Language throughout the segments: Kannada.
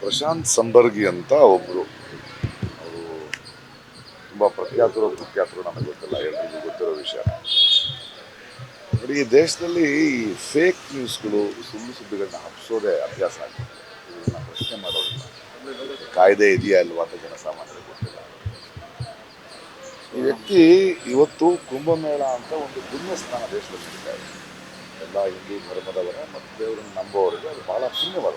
ಪ್ರಶಾಂತ್ ಸಂಬರ್ಗಿ ಅಂತ ಒಬ್ಬರು ಅವರು ತುಂಬ ಪ್ರಖ್ಯಾತರು ಪ್ರಖ್ಯಾತರು ನಮಗೆ ಗೊತ್ತಿಲ್ಲ, ಎಲ್ರಿಗೂ ಗೊತ್ತಿರೋ ವಿಷಯ. ನೋಡಿ ಈ ದೇಶದಲ್ಲಿ ಈ ಫೇಕ್ ನ್ಯೂಸ್ಗಳು ಸುಳ್ಳು ಸುದ್ದಿಗಳನ್ನ ಹಬ್ಸೋದೇ ಅಭ್ಯಾಸ ಆಗ್ತದೆ ಇದನ್ನ ಪ್ರಶ್ನೆ ಮಾಡೋದಿಲ್ಲ. ಕಾಯ್ದೆ ಇದೆಯಾ ಅಲ್ವಾ ಅಂತ ಜನಸಾಮಾನ್ಯರಿಗೆ ಗೊತ್ತಿಲ್ಲ. ಈ ವ್ಯಕ್ತಿ ಇವತ್ತು ಕುಂಭಮೇಳ ಅಂತ ಒಂದು ಪುಣ್ಯ ಸ್ಥಾನ ದೇಶದಲ್ಲಿ ಎಲ್ಲ ಹಿಂದೂ ಧರ್ಮದವರ ಮತ್ತು ದೇವರನ್ನು ನಂಬುವವರಿಗೆ ಅದು ಬಹಳ ಪುಣ್ಯವಾದ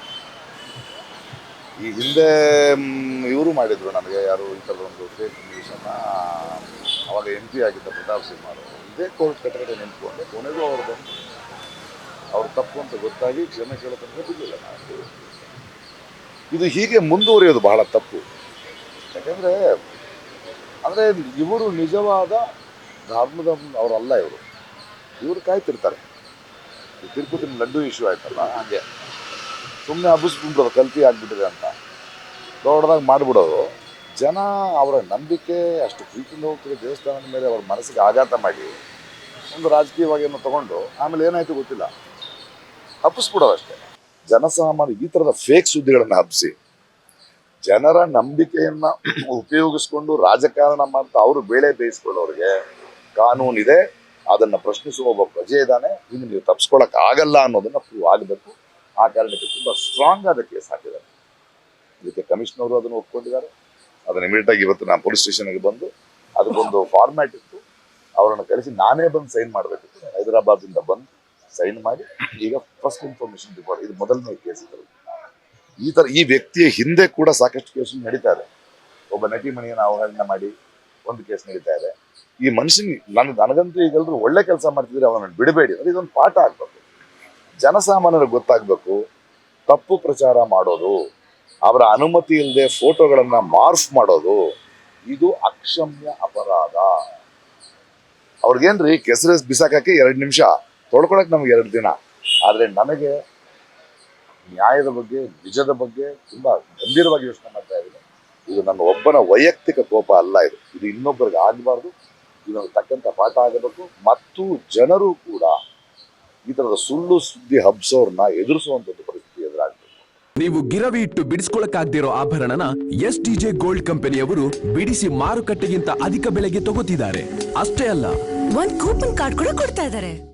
ಈ ಹಿಂದೆ ಇವರು ಮಾಡಿದ್ರು ನನಗೆ ಯಾರು ಈ ಒಂದು ಫೇಕ್ ನ್ಯೂಸನ್ನು ಅವಾಗ ಎಂ ಪಿ ಆಗಿದ್ದ ಪ್ರತಾಪ್ ಸಿಂಗ್ ಅವರು. ಇದೇ ಕೋರ್ಟ್ ಕಟ್ಟಡ ನಿಂತ್ಕೊಂಡು. ಕೊನೆಗೂ ಅವರು ಬಂದು ಅವ್ರು ತಪ್ಪು ಅಂತ ಗೊತ್ತಾಗಿ ಕ್ಷಮೆ ಕೇಳೋ ಬಿಡಲಿಲ್ಲ ನಾನು ಇದು ಹೀಗೆ ಮುಂದುವರಿಯೋದು ಬಹಳ ತಪ್ಪು. ಯಾಕಂದರೆ, ಅಂದರೆ ಇವರು ನಿಜವಾದ ಧರ್ಮದ ಅವರಲ್ಲ ಇವರು. ಇವರು ಕಾಯ್ತಿರ್ತಾರೆ. ತಿರುಪತಿ ಲಡ್ಡು ಇಶ್ಯೂ ಆಯ್ತಲ್ಲ? ಹಾಗೆ. ಸುಮ್ಮನೆ ಹಬ್ಬಿಸ್ಬಿಡೋದು ಕಲ್ತಿ ಆಗಿಬಿಟ್ಟಿದೆ ಅಂತ. ದೊಡ್ಡದಾಗಿ ಮಾಡಿಬಿಡೋದು. ಜನ ಅವರ ನಂಬಿಕೆ ಅಷ್ಟು ಪ್ರೀತಿಯಿಂದ ಹೋಗ್ತಿರೋ ದೇವಸ್ಥಾನದ ಮೇಲೆ ಅವ್ರ ಮನಸ್ಸಿಗೆ ಆಘಾತ ಮಾಡಿ ಒಂದು ರಾಜಕೀಯವಾಗಿ ಏನೋ ತೊಗೊಂಡು ಆಮೇಲೆ ಏನಾಯಿತು ಗೊತ್ತಿಲ್ಲ. ಹಬ್ಬಿಸ್ಬಿಡೋದು ಅಷ್ಟೇ. ಜನಸಾಮಾನ್ಯ ಈ ಥರದ ಫೇಕ್ ಸುದ್ದಿಗಳನ್ನು ಹಬ್ಬಿಸಿ ಜನರ ನಂಬಿಕೆಯನ್ನು ಉಪಯೋಗಿಸ್ಕೊಂಡು ರಾಜಕಾರಣ ಮಾಡ್ತಾ ಅವರು ಬೇಳೆ ಬೇಯಿಸ್ಕೊಳ್ಳೋರಿಗೆ ಕಾನೂನಿದೆ ಅದನ್ನು ಪ್ರಶ್ನಿಸುವ ಒಬ್ಬ ಪ್ರಜೆ ಇದ್ದಾನೆ. ಇನ್ನು ನೀವು ತಪ್ಸ್ಕೊಳ್ಳೋಕ್ಕಾಗಲ್ಲ ಅನ್ನೋದನ್ನ ಪ್ರೂವ್ ಆಗಬೇಕು. ಆ ಕಾರಣಕ್ಕೆ ತುಂಬ ಸ್ಟ್ರಾಂಗ್ ಆದ ಕೇಸ್ ಹಾಕಿದ್ದಾರೆ. ಇದಕ್ಕೆ ಕಮಿಷನರು ಅದನ್ನು ಒಪ್ಕೊಂಡಿದ್ದಾರೆ. ಅದನ್ನ ಇಮಿಡಿಯೇಟ್ ಆಗಿ ಇವತ್ತು ನಾನು ಪೊಲೀಸ್ ಸ್ಟೇಷನ್ಗೆ ಬಂದು ಅದಕ್ಕೊಂದು ಫಾರ್ಮ್ಯಾಟ್ ಇತ್ತು ಅವರನ್ನು ಕರೆಸಿ ನಾನೇ ಬಂದು ಸೈನ್ ಮಾಡಬೇಕಿತ್ತು ಹೈದರಾಬಾದಿಂದ ಬಂದು ಸೈನ್ ಮಾಡಿ ಈಗ ಫಸ್ಟ್ ಇನ್ಫಾರ್ಮೇಶನ್ ರಿಪೋರ್ಟ್ ಇದು ಮೊದಲನೇ ಕೇಸ್ ಇದ್ದರು ಈ ತರ ಈ ವ್ಯಕ್ತಿಯ ಹಿಂದೆ ಕೂಡ ಸಾಕಷ್ಟು ಕೇಸ್ ನಡೀತಾ ಇದೆ. ಒಬ್ಬ ನಟಿ ಮಣಿಯನ್ನು ಅವಹೇಳನ ಮಾಡಿ ಒಂದು ಕೇಸ್ ನಡೀತಾ ಇದೆ. ಈ ಮನುಷ್ಯನ್ ನನ್ ನನಗಂತೂ ಈಗೆಲ್ಲರೂ ಒಳ್ಳೆ ಕೆಲಸ ಮಾಡ್ತಿದ್ರೆ ಅವನನ್ನು ಬಿಡಬೇಡಿ. ಅಂದ್ರೆ ಇದೊಂದು ಪಾಠ ಆಗ್ಬೇಕು. ಜನಸಾಮಾನ್ಯರಿಗೆ ಗೊತ್ತಾಗಬೇಕು, ತಪ್ಪು ಪ್ರಚಾರ ಮಾಡೋದು, ಅವರ ಅನುಮತಿ ಇಲ್ಲದೆ ಫೋಟೋಗಳನ್ನು ಮಾರ್ಫ್ ಮಾಡೋದು, ಇದು ಅಕ್ಷಮ್ಯ ಅಪರಾಧ. ಅವ್ರಿಗೇನ್ರಿ ಕೆಸರು ಬಿಸಾಕಕ್ಕೆ ಎರಡು ನಿಮಿಷ, ತೊಳ್ಕೊಳಕ್ ನಮ್ಗೆ ಎರಡು ದಿನ. ಆದರೆ ನನಗೆ ನ್ಯಾಯದ ಬಗ್ಗೆ, ನಿಜದ ಬಗ್ಗೆ ತುಂಬಾ ಗಂಭೀರವಾಗಿ ಯೋಚನೆ ಮಾಡ್ತಾ ಇದ್ದೀನಿ. ಇದು ನನ್ನ ಒಬ್ಬನ ವೈಯಕ್ತಿಕ ಕೋಪ ಅಲ್ಲ ಇದು. ಇದು ಇನ್ನೊಬ್ಬರಿಗೆ ಆಗಬಾರ್ದು. ಇದನ್ನು ತಕ್ಕಂತ ಪಾಠ ಆಗಬೇಕು. ಮತ್ತು ಜನರು ಕೂಡ ಈ ತರದ ಸುಳ್ಳು ಸುದ್ದಿ ಹಬ್ಸೋರ್ನ ಎದುರಿಸುವಂತದ್ದು ಪರಿಸ್ಥಿತಿ ಎದುರಾಗ್ತದೆ. ನೀವು ಗಿರವಿ ಇಟ್ಟು ಬಿಡಿಸ್ಕೊಳಕ್ಕಾಗ್ದಿರೋ ಆಭರಣನ ಎಸ್ ಟಿ ಜೆ ಗೋಲ್ಡ್ ಕಂಪನಿಯವರು ಬಿಡಿಸಿ ಮಾರುಕಟ್ಟೆಗಿಂತ ಅಧಿಕ ಬೆಲೆಗೆ ತಗೋತಿದ್ದಾರೆ. ಅಷ್ಟೇ ಅಲ್ಲ. ಒಂದ್ ಕೂಪನ್ ಕಾರ್ಡ್ ಕೂಡ ಕೊಡ್ತಾ ಇದಾರೆ.